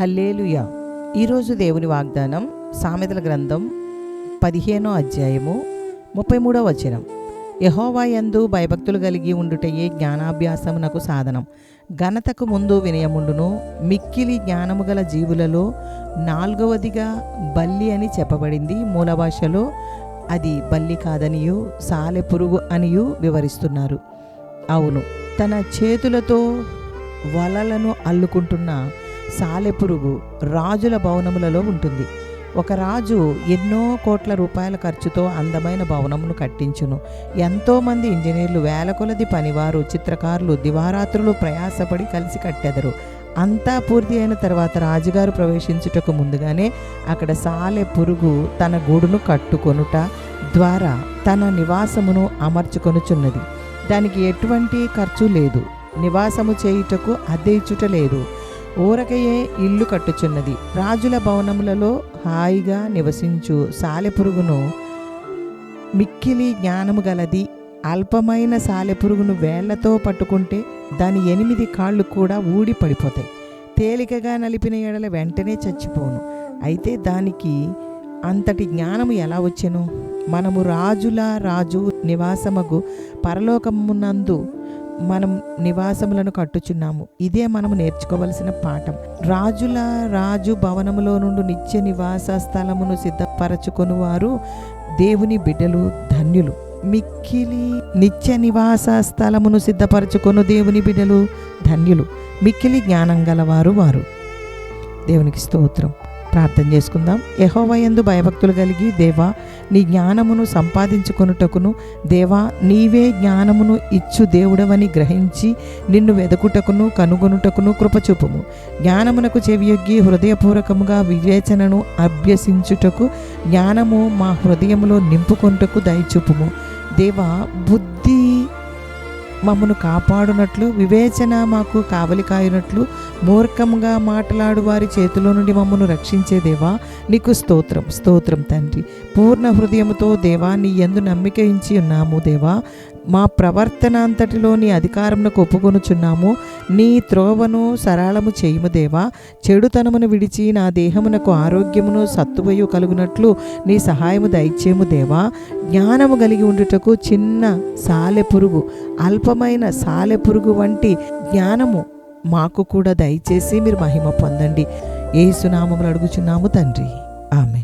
Hallelujah. ఈరోజు దేవుని వాగ్దానం సామెతల గ్రంథం పదిహేనో అధ్యాయము ముప్పై మూడో వచనం. యహోవా యందు భయభక్తులు కలిగి ఉండుటయే జ్ఞానాభ్యాసమునకు సాధనం. ఘనతకు ముందు వినయముండును. మిక్కిలి జ్ఞానము గల జీవులలో నాలుగవదిగా బల్లి అని చెప్పబడింది. మూల భాషలో అది బల్లి కాదనియు సాలెపురుగు అనియు వివరిస్తున్నారు. అవును తన చేతులతో వలలను అల్లుకుంటున్న సాలెపురుగు రాజుల భవనములలో ఉంటుంది. ఒక రాజు ఎన్నో కోట్ల రూపాయల ఖర్చుతో అందమైన భవనమును కట్టించును. ఎంతోమంది ఇంజనీర్లు వేల కొలది పనివారు చిత్రకారులు దివారాత్రులు ప్రయాసపడి కలిసి కట్టెదరు. అంతా పూర్తి అయిన తర్వాత రాజుగారు ప్రవేశించుటకు ముందుగానే అక్కడ సాలె పురుగు తన గూడును కట్టుకొనుట ద్వారా తన నివాసమును అమర్చుకొనుచున్నది. దానికి ఎటువంటి ఖర్చు లేదు. నివాసము చేయుటకు అద్దె ఇచ్చుట లేదు. ఊరకయే ఇల్లు కట్టుచున్నది. రాజుల భవనములలో హాయిగా నివసించు సాలెపురుగును మిక్కిలి జ్ఞానము గలది. అల్పమైన సాలెపురుగును వేళ్ళతో పట్టుకుంటే దాని ఎనిమిది కాళ్ళు కూడా ఊడి పడిపోతాయి. తేలికగా నలిపిన ఎడల వెంటనే చచ్చిపోను. అయితే దానికి అంతటి జ్ఞానము ఎలా వచ్చెను? మనము రాజుల రాజు నివాసమగు పరలోకమునందు మనం నివాసములను కట్టుచున్నాము. ఇదే మనము నేర్చుకోవలసిన పాఠం. రాజుల రాజు భవనములో నుండి నిత్య నివాస స్థలమును సిద్ధపరచుకొని వారు దేవుని బిడ్డలు ధన్యులు. మిక్కిలి నిత్య నివాస స్థలమును సిద్ధపరచుకొను దేవుని బిడ్డలు ధన్యులు. మిక్కిలి జ్ఞానం గలవారు వారు. దేవునికి స్తోత్రం. ప్రార్థన చేసుకుందాం. యహోవయందు భయభక్తులు కలిగి దేవా నీ జ్ఞానమును సంపాదించుకొనుటకును దేవా నీవే జ్ఞానమును ఇచ్చు దేవుడవని గ్రహించి నిన్ను వెదకుటకును కనుగొనుటకును కృపచూపుము. జ్ఞానమునకు చెవియొగ్గి హృదయపూర్వకముగా వివేచనను అభ్యసించుటకు జ్ఞానము మా హృదయములో నింపుకొనుటకు దయచూపుము. దేవా బుద్ధి మమ్మను కాపాడునట్లు వివేచన మాకు కావలి కాయునట్లు మూర్ఖంగా మాట్లాడు వారి చేతిలో నుండి మమ్మను రక్షించేదేవా నీకు స్తోత్రం స్తోత్రం తండ్రి. పూర్ణ హృదయముతో దేవా నీ ఎందు నమ్మిక ఇచ్చి ఉన్నాము దేవా. మా ప్రవర్తన అంతటిలో నీ అధికారమునకు ఒప్పుకొనుచున్నాము. నీ త్రోవను సరళము చేయుము దేవా. చెడుతనమును విడిచి నా దేహమునకు ఆరోగ్యమును సత్తువయు కలుగునట్లు నీ సహాయము దయచేము దేవా. జ్ఞానము కలిగి ఉండుటకు చిన్న సాలె పురుగు అల్పమైన సాలె పురుగు వంటి జ్ఞానము మాకు కూడా దయచేసి మీరు మహిమ పొందండి. ఏ సునామములు అడుగుచున్నాము తండ్రి. ఆమె